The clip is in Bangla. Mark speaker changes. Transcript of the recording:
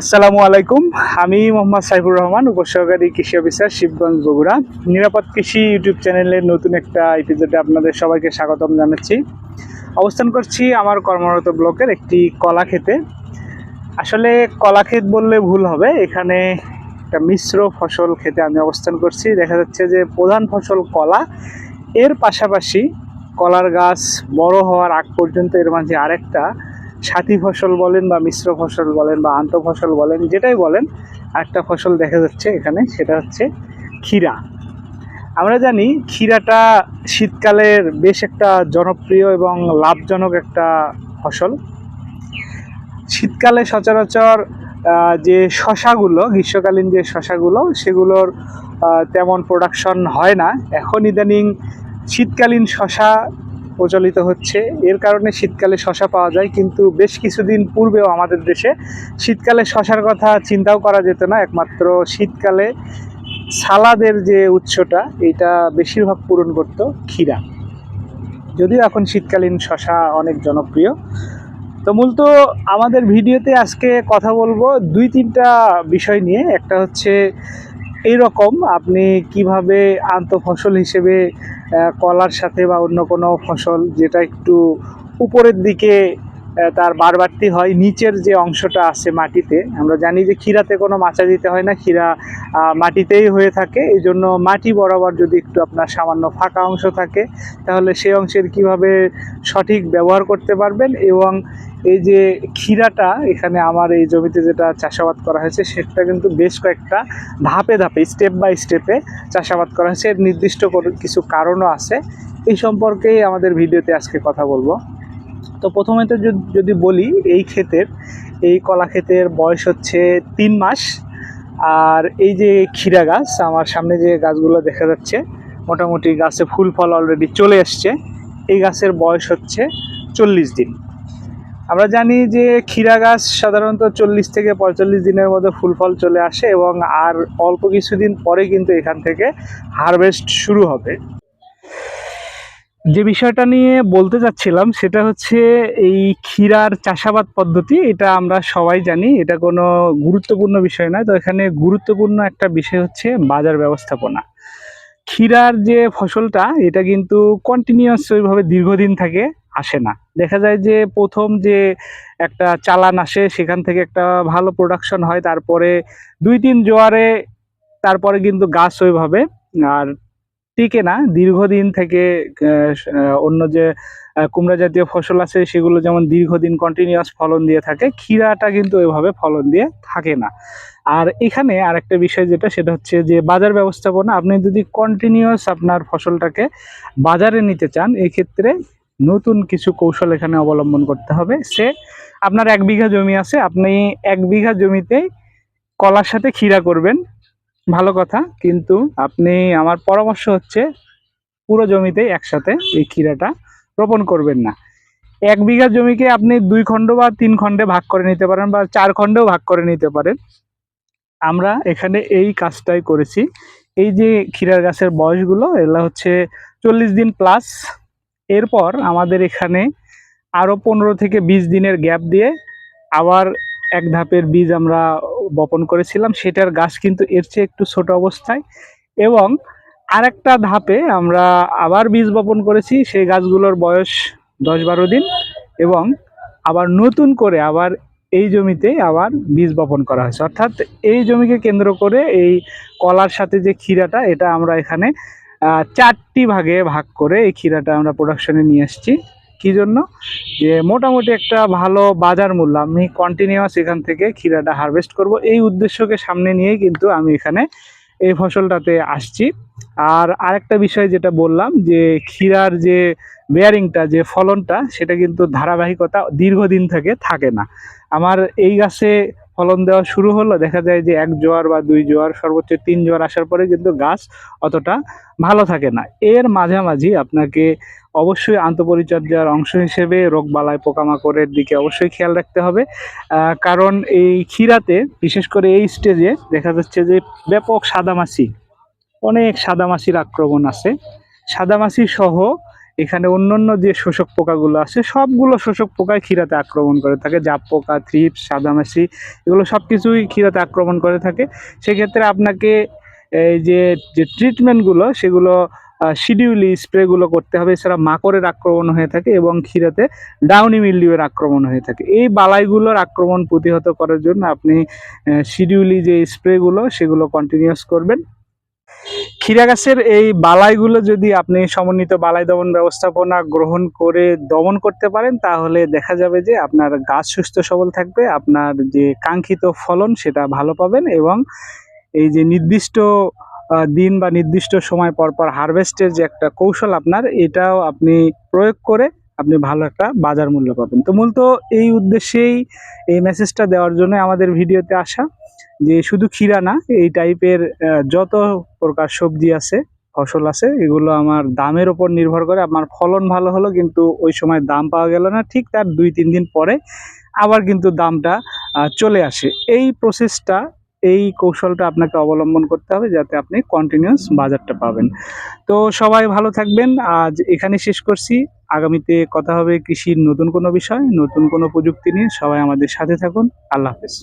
Speaker 1: আসসালামু আলাইকুম। আমি মোহাম্মদ সাইফুর রহমান, উপসহকারী কৃষি অফিসার শিবগঞ্জ বগুড়া। নিরাপদ কৃষি ইউটিউব চ্যানেলের নতুন একটা এপিসোডে আপনাদের সবাইকে স্বাগতম জানাচ্ছি। অবস্থান করছি আমার কর্মরত ব্লকের একটি কলা খেতে আসলে কলা ক্ষেত বললে ভুল হবে, এখানে একটা মিশ্র ফসল খেতে আমি অবস্থান করছি। দেখা যাচ্ছে যে প্রধান ফসল কলা। এর পাশাপাশি কলার গাছ বড় হওয়ার আগ পর্যন্ত এর মাঝে আরেকটা সাথী ফসল বলেন বা মিশ্র ফসল বলেন বা আন্ত ফসল বলেন, যেটাই বলেন একটা ফসল দেখা যাচ্ছে এখানে, সেটা হচ্ছে ক্ষীরা। আমরা জানি ক্ষীরাটা শীতকালের বেশ একটা জনপ্রিয় এবং লাভজনক একটা ফসল। শীতকালে সচরাচর যে শশাগুলো, গ্রীষ্মকালীন যে শশাগুলো, সেগুলোর তেমন প্রোডাকশন হয় না। এখন ইদানিং শীতকালীন শশা প্রচলিত হচ্ছে। এর কারণে শীতকালে শশা পাওয়া যায়, কিন্তু বেশ কিছুদিন পূর্বেও আমাদের দেশে শীতকালে শশার কথা চিন্তাও করা যেত না। একমাত্র শীতকালে সালাদের যে উৎসটা, এটা বেশিরভাগ পূরণ করত ক্ষীরা। যদিও এখন শীতকালীন শশা অনেক জনপ্রিয়। তো মূলত আমাদের ভিডিওতে আজকে কথা বলব দুই তিনটা বিষয় নিয়ে। একটা হচ্ছে এইরকম আপনি কীভাবে আন্ত ফসল হিসেবে কলার সাথে বা অন্য কোনো ফসল যেটা একটু উপরের দিকে তার বারবারটি হয়। নিচের যে অংশটা আছে মাটিতে, আমরা জানি যে ক্ষীরাতে কোনো মাচা দিতে হয় না, ক্ষীরা মাটিতেই হয়ে থাকে। এই জন্য মাটি বরাবর যদি একটু আপনার সামান্য ফাঁকা অংশ থাকে, তাহলে সেই অংশের কীভাবে সঠিক ব্যবহার করতে পারবেন এবং এই যে ক্ষীরাটা, এখানে আমার এই জমিতে যেটা চাষাবাদ করা হয়েছে, সেটা কিন্তু বেশ কয়েকটা ধাপে ধাপে স্টেপ বাই স্টেপে চাষাবাদ করা হয়েছে। এর নির্দিষ্ট কিছু কারণও আছে। এই সম্পর্কেই আমাদের ভিডিওতে আজকে কথা বলব। তো প্রথমে তো যদি- যদি বলি, এই ক্ষেতের, এই কলা ক্ষেতের বয়স হচ্ছে তিন মাস। আর এই যে ক্ষীরা গাছ, আমার সামনে যে গাছগুলো দেখা যাচ্ছে, মোটামুটি গাছে ফুল ফল অলরেডি চলে এসছে। এই গাছের বয়স হচ্ছে চল্লিশ দিন। আমরা জানি যে ক্ষীরা গাছ সাধারণত চল্লিশ থেকে পঁয়তাল্লিশ দিনের মধ্যে ফুল ফল চলে আসে এবং আর অল্প কিছুদিন পরে কিন্তু এখান থেকে হারভেস্ট শুরু হবে। যে বিষয়টা নিয়ে বলতে চাচ্ছিলাম সেটা হচ্ছে এই ক্ষীরার চাষাবাদ পদ্ধতি, এটা আমরা সবাই জানি, এটা কোনো গুরুত্বপূর্ণ বিষয় নয়। তো এখানে গুরুত্বপূর্ণ একটা বিষয় হচ্ছে বাজার ব্যবস্থাপনা। ক্ষীরার যে ফসলটা, এটা কিন্তু কন্টিনিউয়াস ওইভাবে দীর্ঘদিন থাকে আসে না। দেখা যায় যে প্রথম যে একটা চালান আসে, সেখান থেকে একটা ভালো প্রোডাকশন হয়, তারপরে দুই তিন জোয়ারে, তারপরে কিন্তু গাছ ওইভাবে, আর টিকে না। দীর্ঘদিন থেকে অন্য যে কুমড়া জাতীয় ফসল আছে, সেগুলো যেমন দীর্ঘদিন কন্টিনিউয়াস ফলন দিয়ে থাকে, ক্ষীরাটা কিন্তু এভাবে ফলন দিয়ে থাকে না। আর এখানে আরেকটা বিষয় যেটা, সেটা হচ্ছে যে, বাজার ব্যবস্থাপনা, আপনি যদি কন্টিনিউয়াস আপনার ফসলটাকে বাজারে নিতে চান, এক্ষেত্রে নতুন কিছু কৌশল এখানে অবলম্বন করতে হবে। সে আপনার এক বিঘা জমি আছে, আপনি এক বিঘা জমিতে কলার সাথে ক্ষীরা করবেন ভালো কথা, কিন্তু আপনি আমার পরামর্শ হচ্ছে পুরো জমিতে একসাথে এই ক্ষীরাটা রোপণ করবেন না। এক বিঘা জমিকে আপনি দুই খণ্ড বা তিন খণ্ডে ভাগ করে নিতে পারেন বা চার খণ্ডেও ভাগ করে নিতে পারেন। আমরা এখানে এই কাজটাই করেছি। এই যে ক্ষীরার গাছের বয়সগুলো, এগুলো হচ্ছে চল্লিশ দিন প্লাস এরপর আমাদের এখানে আরও পনেরো থেকে বিশ দিনের গ্যাপ দিয়ে আবার এক ধাপের বীজ আমরা বপন করেছিলাম, সেটার গাছ কিন্তু এর চেয়ে একটু ছোট অবস্থায়। এবং আরেকটা ধাপে আমরা আবার বীজ বপন করেছি, সেই গাছগুলোর বয়স দশ বারো দিন এবং আবার নতুন করে আবার এই জমিতে আবার বীজ বপন করা হয়েছে। অর্থাৎ এই জমিকে কেন্দ্র করে এই কলার সাথে যে ক্ষীরাটা, এটা আমরা এখানে চারটি ভাগে ভাগ করে এই ক্ষীরাটা আমরা প্রোডাকশনে নিয়ে আসছি কি জন্য? যে মোটামুটি একটা ভালো বাজার মূল্য। আমি কন্টিনিউয়াস এখান থেকে ক্ষীরাটা হারভেস্ট করব। এই উদ্দেশ্যকে সামনে নিয়েই কিন্তু আমি এখানে এই ফসলটাতে আসছি। আর আরেকটা বিষয় যেটা বললাম যে ক্ষীরার যে বেয়ারিংটা যে ফলনটা, সেটা কিন্তু ধারাবাহিকতা দীর্ঘদিন থেকে থাকে না। আমার এই গাছে ফলন দেওয়া শুরু হলো, দেখা যায় যে এক জোয়ার বা দুই জোয়ার, সর্বোচ্চ তিন জোয়ার আসার পরে কিন্তু গাছ অতটা ভালো থাকে না। এর মাঝামাঝি আপনাকে অবশ্যই আন্তপরিচর্যার অংশ হিসেবে রোগবালাই, পোকামাকড়ের দিকে অবশ্যই খেয়াল রাখতে হবে। কারণ এই ক্ষীরাতে, বিশেষ করে এই স্টেজে দেখা যাচ্ছে যে ব্যাপক সাদামাছি, অনেক সাদামাছির আক্রমণ আছে। সাদামাছি সহ এখানে অন্যান্য যে শোষক পোকাগুলো আছে, সবগুলো শোষক পোকায় ক্ষীরাতে আক্রমণ করে থাকে। জাপ পোকা, থ্রিপস, সাদামাছি, এগুলো সব কিছুই ক্ষীরাতে আক্রমণ করে থাকে। সেক্ষেত্রে আপনাকে এই যে যে ট্রিটমেন্টগুলো সেগুলো শিডিউলি স্প্রেগুলো করতে হবে। এছাড়া মাকড়ের আক্রমণ হয়ে থাকে এবং ক্ষীরাতে ডাউনি মিল্ডিউয়ের আক্রমণ হয়ে থাকে। এই বালাইগুলোর আক্রমণ প্রতিহত করার জন্য আপনি শিডিউলি যে স্প্রেগুলো সেগুলো কন্টিনিউয়াস করবেন। ক্ষীরা গাছের এই বালাইগুলো যদি আপনি সমন্বিত বালাই দমন ব্যবস্থাপনা গ্রহণ করে দমন করতে পারেন, তাহলে দেখা যাবে যে আপনার গাছ সুস্থ সবল থাকবে, আপনার যে কাঙ্ক্ষিত ফলন সেটা ভালো পাবেন এবং এই যে নির্দিষ্ট দিন বা নির্দিষ্ট সময় পর পর হারভেস্টের যে একটা কৌশল আপনার, এটাও আপনি প্রয়োগ করে আপনি ভালো একটা বাজার মূল্য পাবেন। তো মূলত এই উদ্দেশ্যেই এই মেসেজটা দেওয়ার জন্য আমাদের ভিডিওতে আসা। যে শুধু ক্ষীরা না, এই টাইপের যত প্রকার সবজি আছে, ফসল আছে, এগুলো আমার দামের ওপর নির্ভর করে। আমার ফলন ভালো হলো কিন্তু ওই সময় দাম পাওয়া গেল না, ঠিক তার দুই, তিন দিন পরে আবার কিন্তু দামটা চলে আসে। এই প্রসেসটা এই কৌশলটা আপনাকে অবলম্বন করতে হবে যাতে আপনি কন্টিনিউয়াস বাজারটা পাবেন। তো সবাই ভালো থাকবেন। আজ এখানে শেষ করছি। আগামীতে কথা হবে কৃষির নতুন কোনো বিষয়, নতুন কোনো প্রযুক্তি নিয়ে। সবাই আমাদের সাথে থাকুন। আল্লাহ হাফেজ।